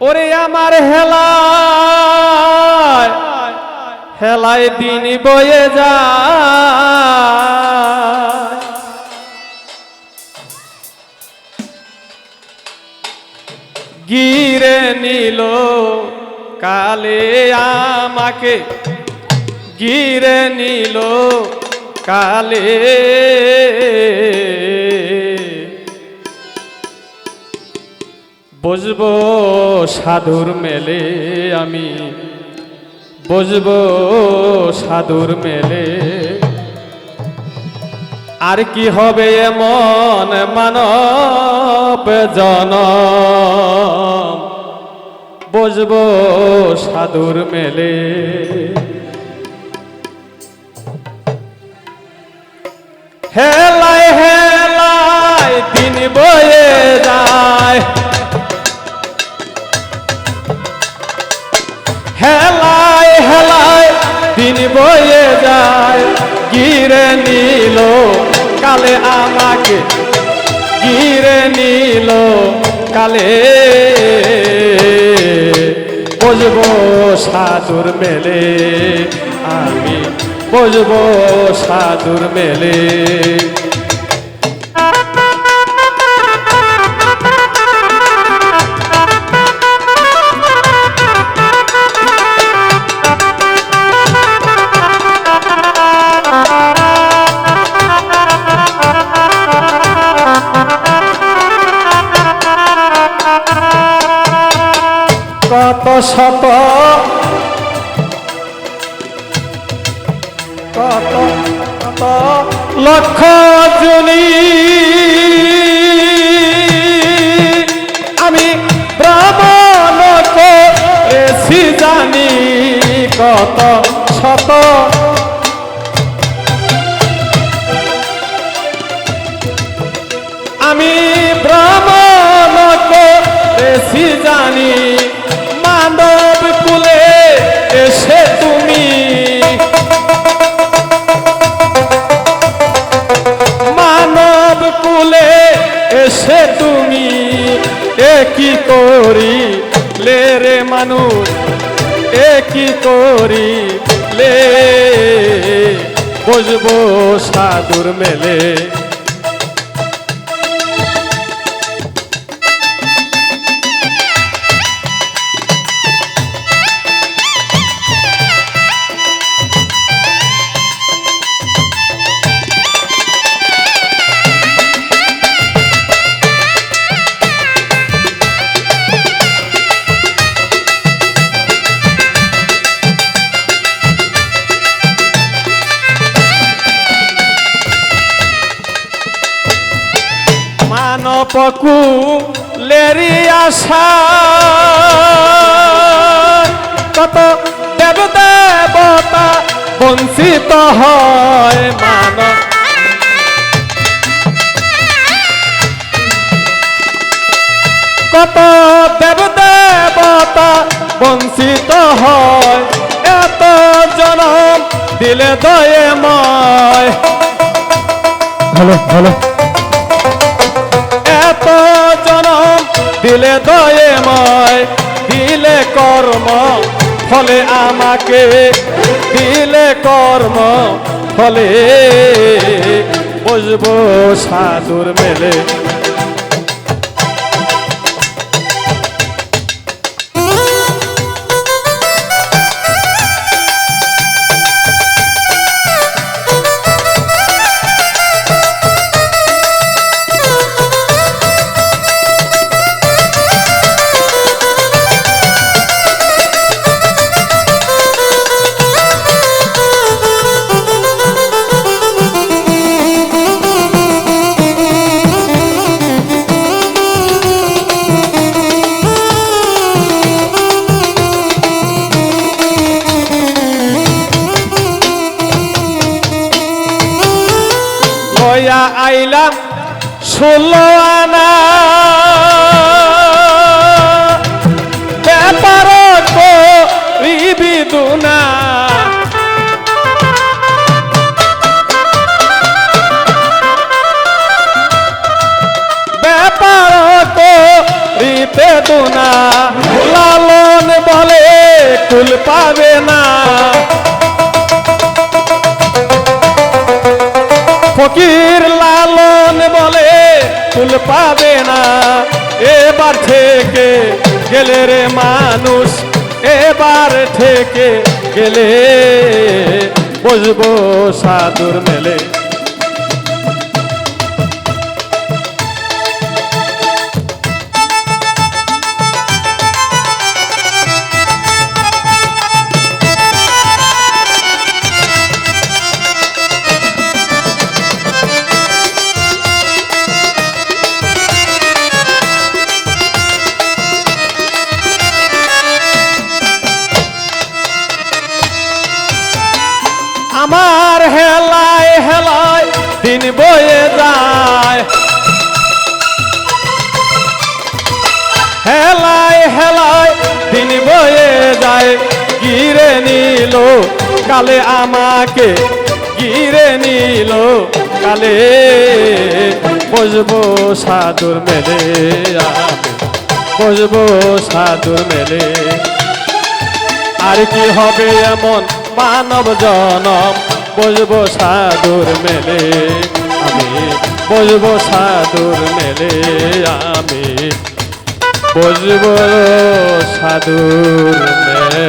ওরে আমার হেলায় হেলায় দিন বয়ে যায়। গিরে নিল কালে আমাকে গিরে নিল কালে বসবো সাধুর মেলে আমি। বসবো সাধুর মেলে। আর কি হবে এমন মানব জন সাধুর মেলে। হেলায় হেলায় হেলায় দিন বয়ে যায়, গিরে নিল কালে আমাকে, গিরে নিল কালে। বসবো সাধুর মেলে, আমি বসবো সাধুর মেলে। শত কত কত? লক্ষ জনি। আমি ব্রাহ্মণ করেছি জানি কত শত। আমি ব্রাহ্মণ করেছি জানি মানব করি? লে রে মানুষ এ কি করি? লে বসবো সাধুর মেলে। মানবকু লেরি আশা। কত দেব দেবতা বঞ্চিত হয় মানব। কত দেব দেবতা বঞ্চিত হয়। এত জনম দিলে দয়েময়। ভালো ভালো। দিলে দয়েময় দিলে কর্ম ফলে আমাকে দিলে কর্ম ফলে বসবো সাধুর মেলে। লয়া আইলাম ষোলো আনা। ব্যাপার করিবি দুনা। ব্যাপার করিতে দুনা। তুল পাবে না। ফকির লালন বলে, ফুল পাবে না। এবার থেকে গেলে রে মানুষ, এবার থেকে গেলে বসবো সাধুর মেলে। আমার হেলায় হেলায় দিন বয়ে যায়। হেলায় হেলায় দিন বয়ে যায়। গিরে নিল কালে আমাকে, গিরে নিল কালে। বসবো সাধুর মেলে বসবো সাধুর মেলে। আর কি হবে এমন মানব জনম বলব সাধুর মেলে আমি বলব সাধুর মেলে আমি বলব সাধুর মেলে।